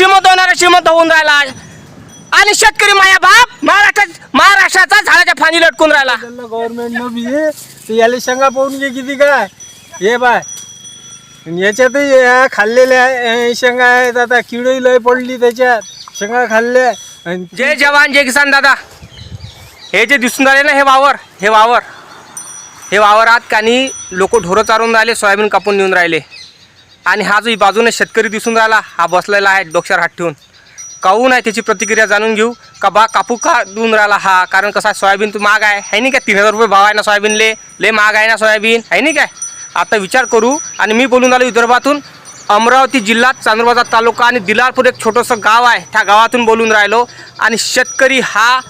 श्रीमंत होणारा श्रीमंत होऊन राहिला. आणि शेतकरी माया बाप महाराष्ट्रात महाराष्ट्राचा झाडाच्या फानी लटकून राहिला. गव्हर्नमेंट न बी हे, ते याला शेंगा पाहून घे किती काय. हे बाय. आणि याच्यातही खाल्लेल्या अं, शेंगा आहेत आता किडही लय पडली त्याच्यात. शेंगा खाल्ल्या आणि जय जवान जय किसान दादा. हे जे दिसून राहिले ना हे वावर हे वावर. हे वावरात कानी लोक ढोरं चारून राहिले सोयाबीन कापून नेऊन राहिले. आणि हा जो बाजूने शेतकरी दिसून राहिला हा बसलेला आहे डोक्यावर हात ठेवून. काहून आहे त्याची प्रतिक्रिया जाणून घेऊ. का बा कापू का देऊन राहिला हा? कारण कसा सोयाबीन तू महाग आहे. है नाही काय? तीन हजार रुपये भाव आहे ना सोयाबीनले. लय महाग आहे ना सोयाबीन. आहे नाही काय? आता विचार करू. आणि मी बोलून आलो विदर्भातून. अमरावती जिल्ह्यात चांदूरबाजार तालुका आणि दिलारपूर एक छोटंसं गाव आहे. त्या गावातून बोलून राहिलो. आणि शेतकरी हा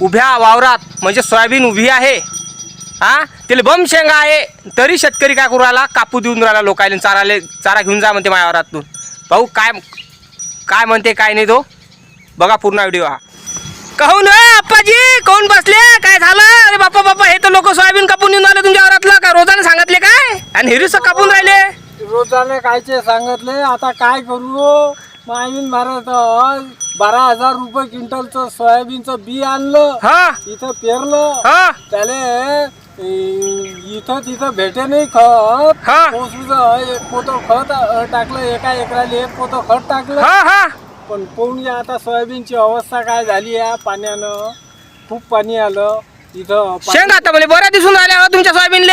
उभ्या वावरात म्हणजे सोयाबीन उभी आहे. हा? त्याला बम शेंगा आहे. तरी शेतकरी काय करू राहिला? कापू देऊन राहिला लोकायले चाराले चारा घेऊन जा म्हणते माझ्या वावरातून भाऊ काय काय म्हणते काय नाही तो? बघा पूर्ण व्हिडिओ हा. कहून अप्पाजी कोण बसले? काय झालं? अरे बापा बापा हे तर लोक सोयाबीन कापून येऊन आले तुमच्या वावरातलं का रोजाने सांगितले काय? आणि हिरीस कापून राहिले. रोजाने कायचे सांगितले? आता काय करू? मायवीन भारत बारा हजार रुपये क्विंटलचं सोयाबीनचं बी आणलं. हा. इथं पेरलं. हा. त्याले इथं तिथं भेटे नाही खत. हा. पोसूचं एक पोतं खत अ, टाकलं एका एकराला एक पोतं खत टाकलं. हा हा. पण पाहून घ्या आता सोयाबीनची अवस्था काय झाली आहे पाण्यानं. खूप पाणी आलं. इथं शेंगा आता म्हणजे बऱ्या दिसून राहिल्या हो तुमच्या सोयाबीनले.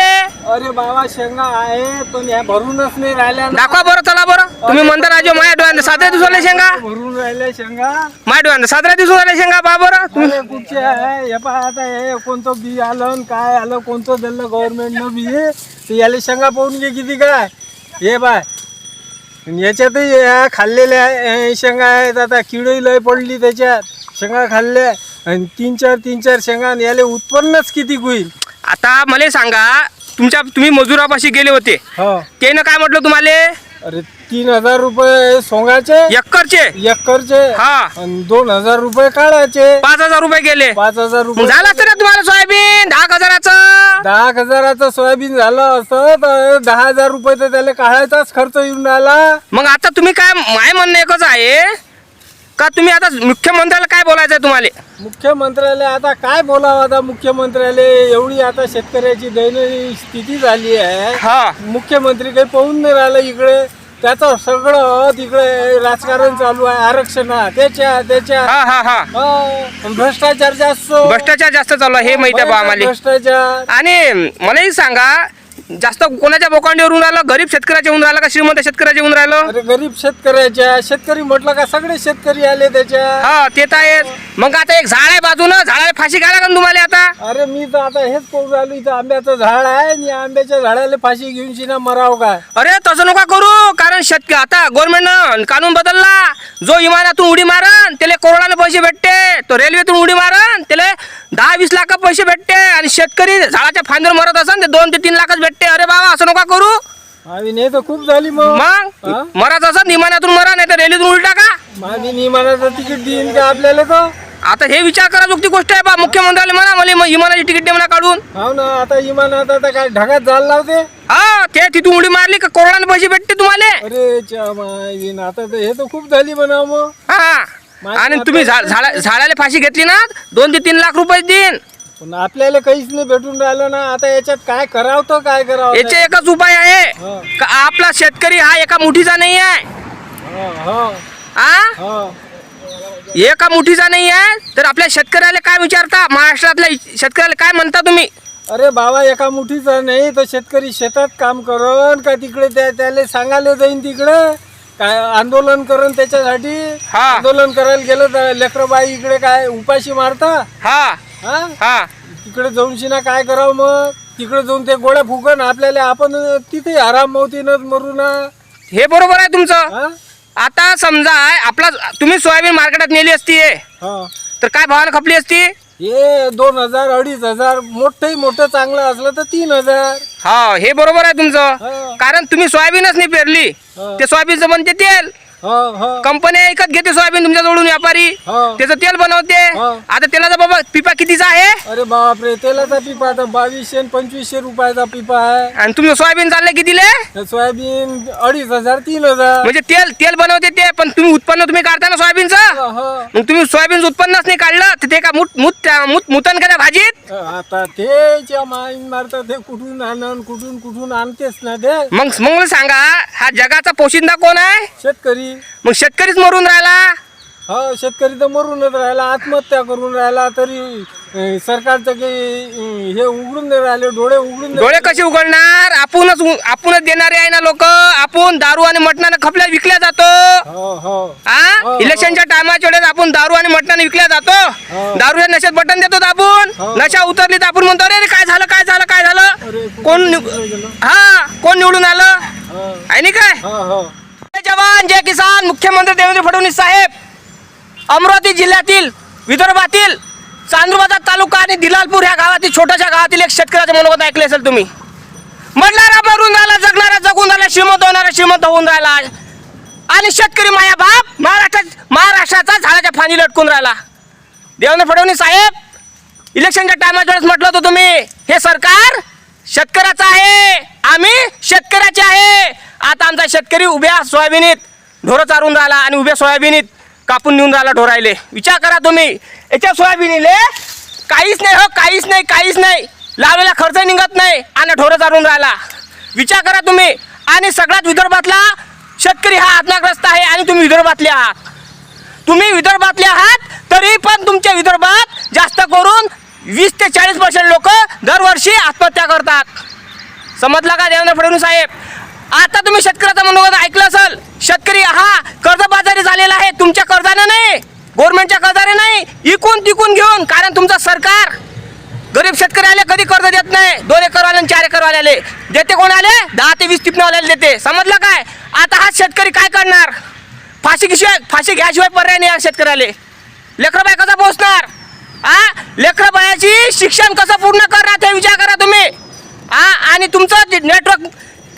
अरे बाबा शेंगा आहे पण ह्या भरूनच नाही राहिल्या ना. दाखवा बरं चला बरं. तुम्ही म्हणता राजो माझ्या डोळ्यांना सातऱ्या दिवसाला शेंगा? भरून राहिल्या शेंगा. माझ्या डोळ्यांना सातऱ्या दिवसाला शेंगा पहा बरं. तुम्ही अरे कुठचे आहे? हे पहा आता हे कोणतं बी आलं काय आलं कोणतं दिलं गव्हर्नमेंटनं बी? ते याला शेंगा पाहून घे किती काय. हे बाय. आणि याच्यातही या खाल्लेल्या अं, शेंगा आहेत आता किडही लय पडली त्याच्यात. शेंगा खाल्ल्या आणि तीन चार तीन चार शेंगा आणि याले उत्पन्नच किती होईल? आता मला सांगा तुमच्या तुम्ही मजुरापाशी गेले होते. हो. त्यानं काय म्हटलं तुम्हाला? अरे तीन हजार रुपये सोंगाचे एक्करचे एकरचे हा. आणि दोन हजार रुपये काढायचे पाच हजार रुपये गेले. पाच हजार मग रुपये झालं असतं ना तुम्हाला सोयाबीन? दहा हजाराचं? दहा हजाराचं सोयाबीन झालं असतं तर दहा हजार रुपये तर त्याला काढायचाच खर्च येऊन राहिला मग आता तुम्ही काय माय म्हणणं एकच आहे का तुम्ही आता मुख्यमंत्र्याला काय बोलायचं आहे तुम्हाला? मुख्यमंत्र्याला आता काय बोलावं आता मुख्यमंत्र्याला? एवढी आता शेतकऱ्याची दयनीय स्थिती झाली आहे. हा. मुख्यमंत्री काही पाहून नाही राहिलं इकडे. त्याचं सगळं तिकडे राजकारण चालू आहे आरक्षण त्याच्या त्याच्या. हा हा हा. हा, भ्रष्टाचार जास्त. भ्रष्टाचार जास्त चालू आहे हे माहिती आहे बा आम्हाला. भ्रष्टाचार. आणि मलाही सांगा जास्त कोणाच्या बोकांडीवर येऊन राहिलं? गरीब शेतकऱ्याच्या येऊन राहिलं का श्रीमंत शेतकऱ्याच्या येऊन राहिलं? अरे गरीब शेतकऱ्याच्या शेतकरी म्हटलं का सगळे शेतकरी आले त्याच्या. हा ते तर आहेच. मग आता एक झाड आहे बाजूनं झाडाला फाशी घाला का तुम्हाला आता? अरे मी तर आता हेच पाहून राहिलो इथं आंब्याचं झाड आहे आणि या आंब्याच्या झाडाला फाशी घेऊन शिना मराव काय? अरे तसं नका करू कारण शेतकरी आता गव्हर्नमेंटनं कानून बदलला. जो विमानातून उडी मारन त्याला करोडाने पैसे भेटते. तो रेल्वेतून उडी मारन त्याला दहा वीस लाख पैसे भेटते. आणि शेतकरी झाडाच्या फांदीवर मरत असन ते दोन ते तीन लाखच भेटते. अरे बाबा असं नका करू. आम्ही नाही तर खूप झाली मग. मग? मरत असन विमानातून मरा नाही तर रेल्वेतून उडी टाका माझी निमानाचं तिकीट देईन का आपल्याला तर आता हे विचार करा चुकती गोष्ट आहे बा. मुख्यमंत्र्याला म्हणा मला विमानाची तिकीट दे म्हणा काढून. हो ना आता इमानात आता काय ढगात जायला लावते? हा ते तिथून उडी मारली का करोडाने पैसे भेटते तुम्हाला? अरे च्या मायवीन, आता तर हे तर खूप झाली म्हणा मग. हा आणि तुम्ही झा- झाडा झाडाला फाशी घेतली ना दोन ते तीन लाख रुपये देईन. पण आपल्याला काहीच नाही भेटून राहिलं ना. आता याच्यात काय करावं तर काय करावं? याचे एकच उपाय आहे. का आपला शेतकरी हा एका मुठीचा नाही आहे. हा, हा, हा हा. एका मुठीचा नाही आहे तर आपल्या शेतकऱ्याला काय विचारता? महाराष्ट्रातल्या शेतकऱ्याला काय म्हणता तुम्ही? अरे बाबा एका मुठीचा नाही तर शेतकरी शेतात काम करन का तिकडे त्या त्याला सांगायला जाईन तिकडे? काय आंदोलन करण त्याच्यासाठी? हा. आंदोलन करायला गेलं तर लेकरबाई इकडे काय उपाशी मारता? हा. हा? हा. तिकडे जाऊन शिना काय करावं मग? तिकडे जाऊन ते गोळ्या फुकन आपल्याला आपण तिथे आराम मोतीनं मरू ना. हे बरोबर आहे तुमचं. हा? आता समजा आपला तुम्ही सोयाबीन मार्केटात नेली असती हे. तर काय भावानं खपली असती हे दोन हजार अडीच हजार मोठंही मोठं चांगलं असलं तर तीन हजार हा हे बरोबर आहे तुमचं हा. कारण तुम्ही सोयाबीनच नाही पेरली हा. ते सोयाबीनचं बनते तेल कंपन्या विकत घेते सोयाबीन तुमच्याजवळून व्यापारी. हो. त्याचं तेल बनवते. हो. आता तेलाचा बाबा पिपा कितीचा आहे? अरे बापरे तेलाचा पिपा आता बावीसशे पंचवीसशे रुपयाचा पिपा आहे. आणि तुमचं सोयाबीन चाललंय कितीले? हे सोयाबीन अडीच हजार तीन हजार. म्हणजे तेल तेल बनवते ते पण तुम्ही उत्पन्न तुम्ही काढता ना सोयाबीनचं? हो, हो. मग तुम्ही सोयाबीन उत्पन्नच नाही काढलं तर ते का मुत मुत मुत मुतन का त्या भाजीत? आता तेच्या माईन मारतात ते कुठून आणन कुठून कुठून आणतेच ना ते? मग मग सांगा हा जगाचा पोशिंदा कोण आहे? शेतकरी. मग शेतकरीच मरून राहिला? हो शेतकरी तर मरूनच राहिला आत्महत्या करून राहिला तरी अं, सरकारचं काही हे उघडून नाही राहिले डोळे उघडून नाही डोळे कसे उघडणार? आपणच उ- आपणच देणारे आहे ना लोक. आपण दारू आणि मटणानं खपल्या विकल्या जातो. हो हो. हा हो. इलेक्शनच्या टायमाच्या वेळेस आपण दारू आणि मटणाने विकल्या हो. जातो दारूच्या नशेत बटन देतो आपण. हो. नशा उतरली तर आपण म्हणतो अरे काय झालं काय झालं काय झालं? अरे कोण निघून निव- गेलं? हा कोण निवडून आलं? हो. आहे नाही काय? हो हो. जय जवान जय किसान. मुख्यमंत्री देवेंद्र फडणवीस साहेब अमरावती जिल्ह्यातील विदर्भातील चांदूरबाजार तालुका आणि दिलालपूर ह्या गावातील छोट्याशा गावातील एक शेतकऱ्याचं मनोगत ऐकले असेल तुम्ही. मरणारा मरून राहिला जगणारा जगून राहिला श्रीमंत होणारा श्रीमंत होऊन राहिला. आणि शेतकरी माया बाप महाराष्ट्रात महाराष्ट्राचा झाडाच्या फांदी लटकून राहिला. देवेंद्र फडणवीस साहेब इलेक्शनच्या टायमाच्या वेळेस म्हटलं होतं तुम्ही हे सरकार शेतकऱ्याचं आहे आम्ही शेतकऱ्याचे आहे. आता आमचा शेतकरी उभ्या सोयाबीनीत ढोरं चारून राहिला आणि उभ्या सोयाबीनीत कापून नेऊन राहिला ढोरायले विचार करा तुम्ही. याच्या सोयाबीनीले काहीच नाही हो काहीच नाही काहीच नाही. लावलेला खर्च निघत नाही आणि ढोरं चारून राहिला. विचार करा तुम्ही. आणि सगळ्यात विदर्भातला शेतकरी हा आत्मग्रस्त आहे आणि तुम्ही विदर्भातले आहात. तुम्ही विदर्भातले आहात तरी पण तुमच्या विदर्भात जास्त करून वीस ते चाळीस पर्सेंट लोक दरवर्षी आत्महत्या करतात. समजला का देवेंद्र फडणवीस साहेब? आता तुम्ही शेतकऱ्याचं मनोगत ऐकलं असेल. शेतकरी हा कर्जबाजारी झालेला आहे. तुमच्या कर्जाने नाही गव्हर्नमेंटच्या कर्जाने नाही इकून तिकून घेऊन कारण तुमचं सरकार गरीब शेतकऱ्याला कधी कर्ज देत नाही. दोन एकरवाले आणि चार एकरवाल्याले. देते कोण आले दहा ते वीस टिपण्यावाल्याला देते. समजलं काय? आता हा शेतकरी काय करणार? फाशी शिवाय फाशी घ्याशिवाय पर्याय नाही या शेतकऱ्याला. लेकरं कसा पोहोचणार आ? लेकरंबायाशी शिक्षण कसं पूर्ण करणार ते विचार करा तुम्ही. आ? आणि तुमचं नेटवर्क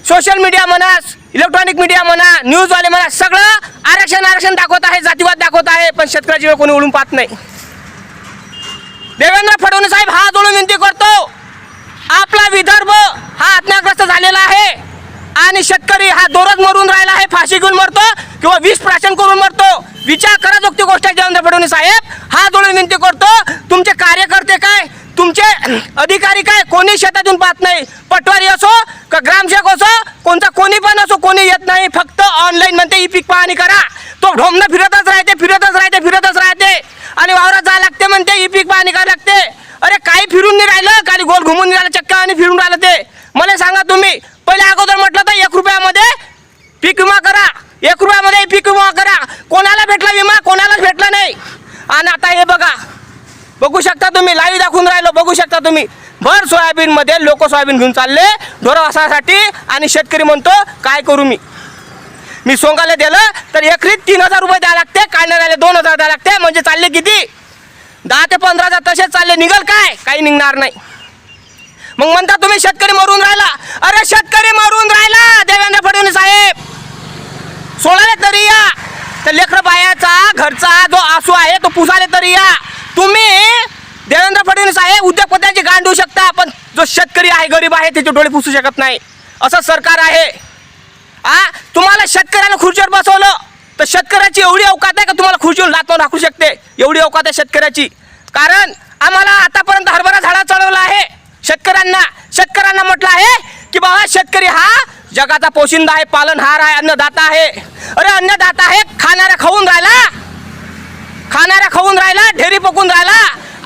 सोशल मीडिया म्हणा इलेक्ट्रॉनिक मीडिया म्हणा न्यूजवाले म्हणा सगळं आरक्षण आरक्षण दाखवत आहे जातीवाद दाखवत आहे पण शेतकऱ्याची वेळ कोणी ओळून पाहत नाही. देवेंद्र फडणवीस साहेब हा जोडून विनंती करतो आपला विदर्भ हा आत्मग्रस्त झालेला आहे आणि शेतकरी हा दोरच मरून राहिला आहे फाशी घेऊन मरतो किंवा विष प्राशन करून मरतो. विचार करा जोगती गोष्ट आहे देवेंद्र फडणवीस साहेब. हा जोडून विनंती करतो तुमचे कार्यकर्ते काय तुमचे अधिकारी काय कोणी शेतातून पाहत नाही पटवारी असो का ग्रामसेवक असो कोणता कोणी पण असो कोणी येत नाही फक्त ऑनलाईन म्हणते ई पीक पाहणी करा तो ढोमणं फिरतच राहते फिरतच राहते फिरतच राहते आणि वावरात जावं लागते म्हणते ई पीक पाहणी करावं लागते अरे काही फिरून नाही राहिलं काही गोल घुमून नाही राहिलं चक्का आणि फिरून राहिलं ते मला सांगा तुम्ही पहिले अगोदर म्हटलं तर एक रुपयामध्ये पीक विमा करा एक रुपयामध्ये पीक विमा करा कोणाला भेटला विमा कोणालाच भेटला नाही आणि आता हे बघा बघू शकता तुम्ही लाईव्ह दाखवून राहिलो कमी भर सोयाबीनमध्ये लोक सोयाबीन घेऊन चालले ढोरं वासासाठी आणि शेतकरी म्हणतो काय करू मी? मी सोंगाला दिलं तर एकरीत तीन हजार रुपये द्यायला लागते काढण्याला दोन हजार द्यायला लागते म्हणजे चालले किती? दहा ते पंधरा हजार तसेच चालले निघल काय? काही निघणार नाही. मग म्हणता तुम्ही शेतकरी मरून राहिला. अरे शेतकरी मरून राहिला देवेंद्र फडणवीस साहेब. सोडाले तरी या. तर लेकर बायाचा घरचा जो आसू आहे तो पुसाले तरी या. देवेंद्र फडणवीस आहे उद्योगपत्यांची गांड देऊ शकता पण जो शेतकरी आहे गरीब आहे त्याचे डोळे पुसू शकत नाही. असं सरकार आहे. आ तुम्हाला शेतकऱ्याला खुर्चीवर बसवलं तर शेतकऱ्याची एवढी अवकात आहे का तुम्हाला खुर्चीवर लातून राखू शकते? एवढी अवकात आहे शेतकऱ्याची. कारण आम्हाला आतापर्यंत हरभरा झाडा चढवला आहे. शेतकऱ्यांना शेतकऱ्यांना म्हटलं आहे की बाबा शेतकरी हा जगाचा पोशिंदा आहे पालनहार आहे अन्नदाता आहे. अरे अन्नदाता आहे खाणारा खाऊन राहिला. खाणारा खाऊन राहिला ढेरी पकून राहिला.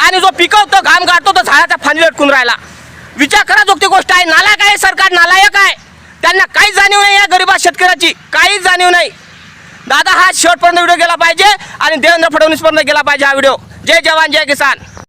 आणि जो पिकवतो घाम गाठतो तो झाडाचा फांदी लटकून राहिला. विचार करा जोगती गोष्ट आहे नालायक आहे सरकार नालायक आहे. त्यांना काहीच जाणीव नाही या गरीबा शेतकऱ्याची काहीच जाणीव नाही. दादा हा शेवटपर्यंत व्हिडिओ गेला पाहिजे आणि देवेंद्र फडणवीसपर्यंत गेला पाहिजे हा व्हिडिओ. जय जवान जय किसान.